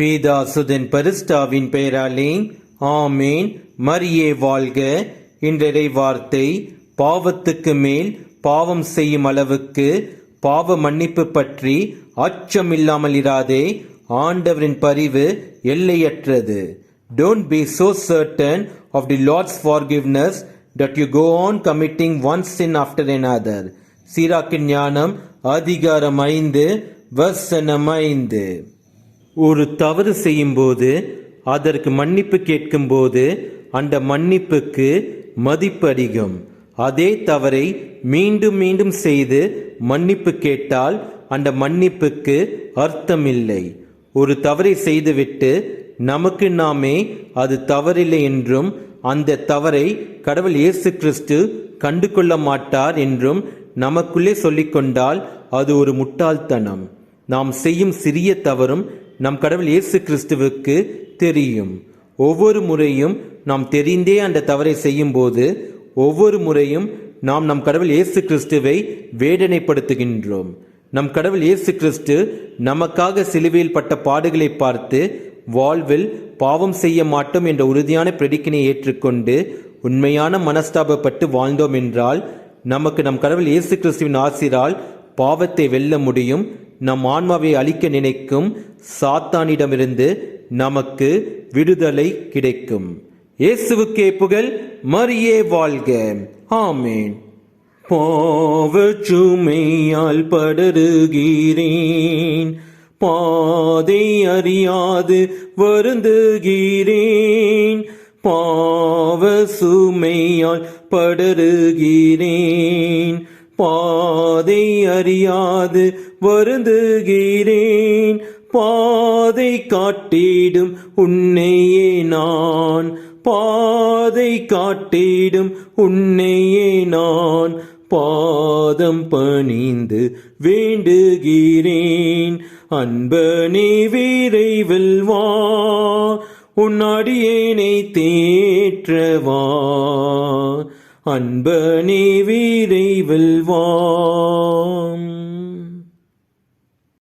பேதாசுதன் பரிஸ்டாவின் பெயராலே ஆமேன். மரியே வாழ்க. இன்றைய வார்த்தை பாவத்துக்கு மேல் பாவம் செய்யும் அளவுக்கு பாவ மன்னிப்பு பற்றி அச்சமில்லாமல் இராதே ஆண்டவரின் பரிவு எல்லையற்றது. Don't be so certain of the lord's forgiveness forgiveness you go on committing committing one after an another. சீராக்கின் ஞானம் அதிகாரம் ஐந்து வசனம் ஐந்து. ஒரு தவறு செய்யும்போது அதற்கு மன்னிப்பு கேட்கும்போது அந்த மன்னிப்புக்கு மதிப்பு அதிகம். அதே தவறை மீண்டும் மீண்டும் செய்து மன்னிப்பு கேட்டால் அந்த மன்னிப்புக்கு அர்த்தமில்லை. ஒரு தவறை செய்துவிட்டு நமக்கு நாமே அது தவறில்லை என்றும் அந்த தவறை கடவுள் இயேசு கிறிஸ்து கண்டு கொள்ள மாட்டார் என்றும் நமக்குள்ளே சொல்லிக்கொண்டால் அது ஒரு முட்டாள்தனம். நாம் செய்யும் சிறிய தவறும் நம் கடவுள் இயேசு கிறிஸ்துவுக்கு தெரியும். ஒவ்வொரு முறையும் நாம் தெரிந்தே அந்த தவறை செய்யும்போது ஒவ்வொரு முறையும் நாம் நம் கடவுள் இயேசு கிறிஸ்துவை வேதனைப்படுத்துகின்றோம். நம் கடவுள் இயேசு கிறிஸ்து நமக்காக சிலுவையில் பட்ட பாடுகளை பார்த்து வாழ்வில் பாவம் செய்ய மாட்டோம் என்ற உறுதியான பிரடிக்கினை ஏற்றுக்கொண்டு உண்மையான மனஸ்தாபப்பட்டு வாழ்ந்தோம் என்றால் நமக்கு நம் கடவுள் இயேசு கிறிஸ்துவின் ஆசிரால் பாவத்தை வெல்ல முடியும். நம் ஆன்மாவை அழிக்க நினைக்கும் சாத்தானிடமிருந்து நமக்கு விடுதலை கிடைக்கும். இயேசுவுக்கே புகழ் மரியே வாழ்க. ஆமேன். பாவச்சுமையால் படருகிறேன். பாதை அறியாது வருந்துகிறேன். பாவ சுமையால் படருகிறேன். பாதை அறியாது வருந்துகிறேன். பாதை காட்டிடும் உன்னையே நான். பாதை காட்டிடும் உன்னையே நான். பாதம் பணிந்து வேண்டுகிறேன். அன்பனே விரைவில் வா. உன் அடியேனை தேற்றவா. அன்பனே விரைவில் வா.